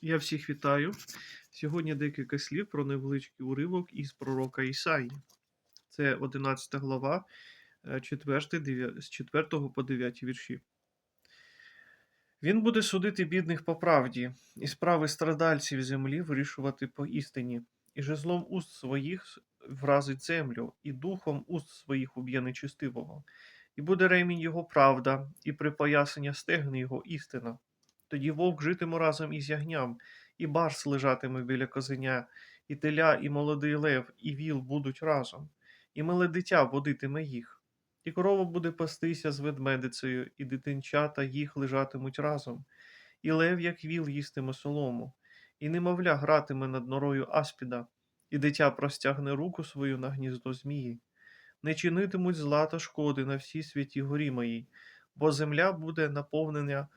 Я всіх вітаю. Сьогодні декілька слів про невеличкий уривок із пророка Ісаї. Це 11 глава, 4, 9, з 4 по 9 вірші. Він буде судити бідних по правді, і справи страдальців землі вирішувати по істині, і жезлом уст своїх вразить землю, і духом уст своїх уб'є нечистивого. І буде ремінь його правда, і припоясання стегни його істина. Тоді вовк житиме разом із ягням, і барс лежатиме біля козеня, і теля, і молодий лев, і віл будуть разом, і мале дитя водитиме їх. І корова буде пастися з ведмедицею, і дитинчата їх лежатимуть разом, і лев, як віл, їстиме солому, і немовля гратиме над норою аспіда, і дитя простягне руку свою на гніздо змії. Не чинитимуть зла та шкоди на всій святі горі моїй, бо земля буде наповнена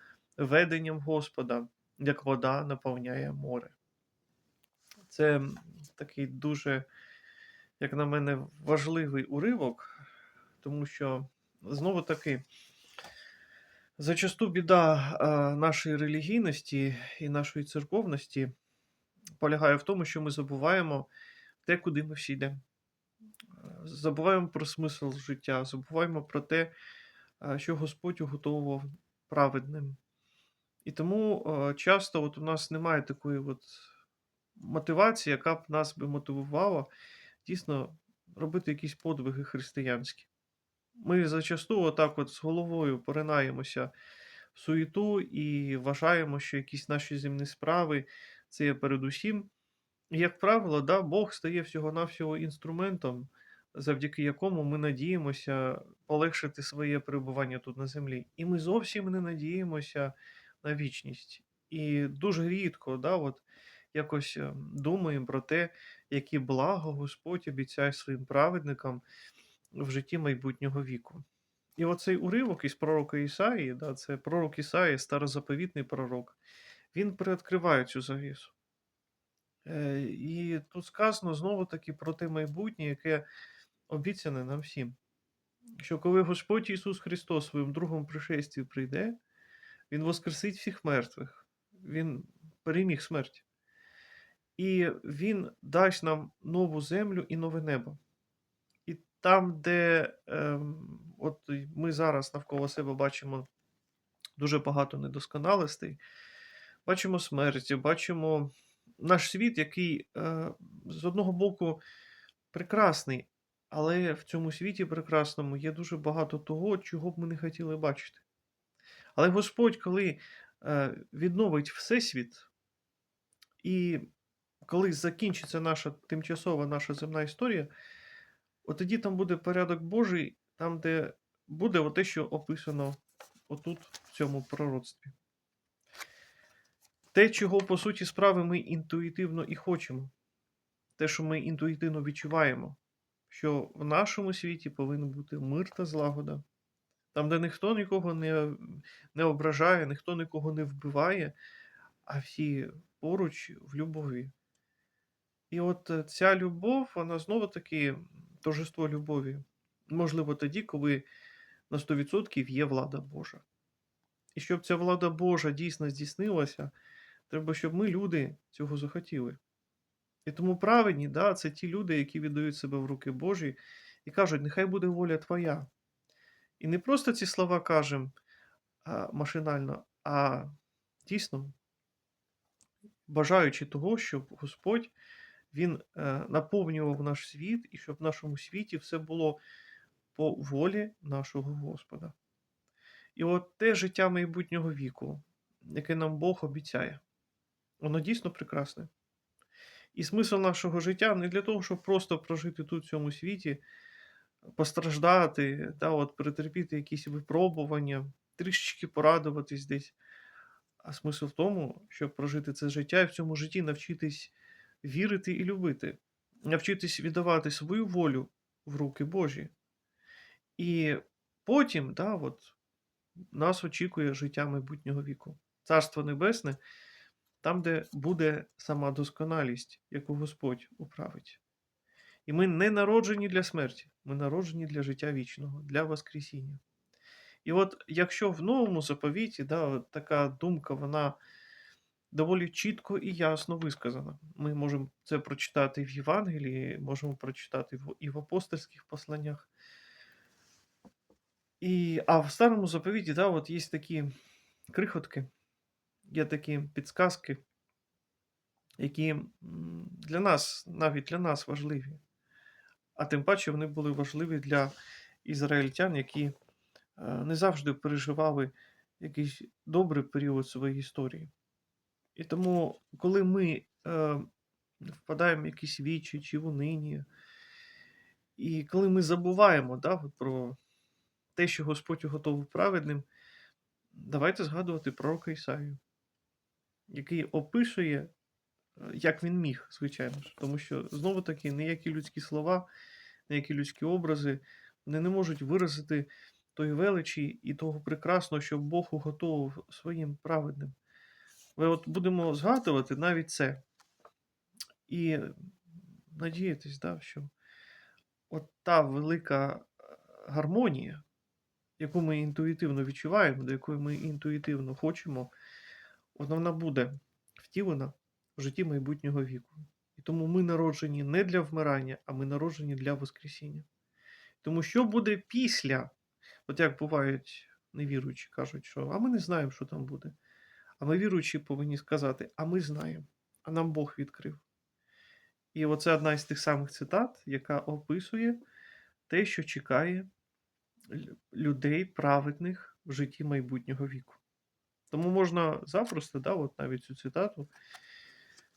веденням Господа, як вода наповняє море. Це такий дуже, як на мене, важливий уривок, тому що знову таки. Зачасту біда нашої релігійності і нашої церковності полягає в тому, що ми забуваємо те, куди ми всі йдемо. Забуваємо про смисл життя, забуваємо про те, що Господь уготовував праведним. І тому а, часто от у нас немає такої от мотивації, яка б нас би мотивувала дійсно робити якісь подвиги християнські. Ми зачасту отак от з головою поринаємося в суєту і вважаємо, що якісь наші земні справи це є передусім. І, як правило, да, Бог стає всього-навсього інструментом, завдяки якому ми надіємося полегшити своє перебування тут на землі. І ми зовсім не надіємося на вічність. І дуже рідко да, от, якось е, думаємо про те, які благо Господь обіцяє своїм праведникам в житті майбутнього віку. І оцей уривок із пророка Ісаї, да, це пророк Ісаї, старозаповітний пророк, він приоткриває цю завісу. Е, І тут сказано знову таки про те майбутнє, яке обіцяне нам всім. Що коли Господь Ісус Христос своїм другому пришестві прийде, Він воскресить всіх мертвих, Він переміг смерть. І Він дасть нам нову землю і нове небо. І там, де е, от ми зараз навколо себе бачимо дуже багато недосконалостей, бачимо смерть, бачимо наш світ, який е, з одного боку прекрасний, але в цьому світі прекрасному є дуже багато того, чого б ми не хотіли бачити. Але Господь, коли е, відновить Всесвіт, і коли закінчиться наша тимчасова наша земна історія, от тоді там буде порядок Божий, там, де буде те, що описано отут, в цьому пророцтві. Те, чого, по суті, справи ми інтуїтивно і хочемо, те, що ми інтуїтивно відчуваємо, що в нашому світі повинен бути мир та злагода, там, де ніхто нікого не, не ображає, ніхто нікого не вбиває, а всі поруч в любові. І от е, ця любов, вона знову таки торжество любові. Можливо, тоді, коли на 100% є влада Божа. І щоб ця влада Божа дійсно здійснилася, треба, щоб ми, люди, цього захотіли. І тому праведні, да, це ті люди, які віддають себе в руки Божі і кажуть, нехай буде воля Твоя. І не просто ці слова кажемо машинально, а дійсно бажаючи того, щоб Господь Він е, наповнював наш світ, і щоб в нашому світі все було по волі нашого Господа. І от те життя майбутнього віку, яке нам Бог обіцяє, воно дійсно прекрасне. І смисл нашого життя не для того, щоб просто прожити тут в цьому світі, постраждати, да, от, перетерпіти якісь випробування, трішечки порадуватись десь. А смисл в тому, щоб прожити це життя і в цьому житті навчитись вірити і любити, навчитись віддавати свою волю в руки Божі. І потім, да, от, нас очікує життя майбутнього віку. Царство Небесне, там, де буде сама досконалість, яку Господь управить. І ми не народжені для смерті, ми народжені для життя вічного, для Воскресіння. І от якщо в новому заповіті да, от така думка, вона доволі чітко і ясно висказана. Ми можемо це прочитати в Євангелії, можемо прочитати і в апостольських посланнях. І, а в старому заповіті, да, от є такі крихотки, є такі підсказки, які для нас, навіть для нас важливі. А тим паче вони були важливі для ізраїльтян, які е, не завжди переживали якийсь добрий період своєї історії. І тому, коли ми е, впадаємо в якісь вічі чи в унинія, і коли ми забуваємо да, про те, що Господь готовий праведним, давайте згадувати пророка Ісаю, який описує, як він міг, звичайно ж. Тому що знову таки ніякі людські слова, ніякі людські образи вони не можуть виразити тої величі і того прекрасного, що Бог уготовив своїм праведним. Ми от будемо згадувати навіть це і надіятись, да, що от та велика е, гармонія, яку ми інтуїтивно відчуваємо, до якої ми інтуїтивно хочемо, вона буде втілена в житті майбутнього віку. І тому ми народжені не для вмирання, а ми народжені для Воскресіння. Тому що буде після, от як бувають невіруючі, кажуть, що а ми не знаємо, що там буде. А ми віруючі повинні сказати, а ми знаємо, а нам Бог відкрив. І оце одна із тих самих цитат, яка описує те, що чекає людей праведних в житті майбутнього віку. Тому можна запросто, да, от навіть цю цитату,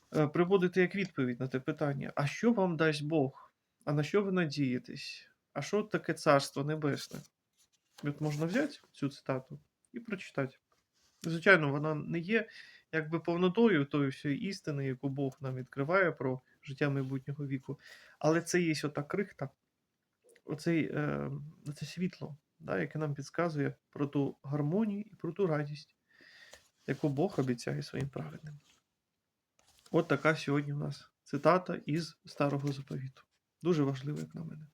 приводити як відповідь на те питання: а що вам дасть Бог? А на що ви надієтесь? А що таке царство небесне? І От можна взяти цю цитату і прочитати. Звичайно, вона не є якби повнотою тої всієї істини, яку Бог нам відкриває про життя майбутнього віку. Але це є ота крихта, оцей, е, це світло, да, яке нам підказує про ту гармонію і про ту радість, яку Бог обіцяє своїм праведним. От така сьогодні у нас цитата із старого заповіту. Дуже важлива, як на мене.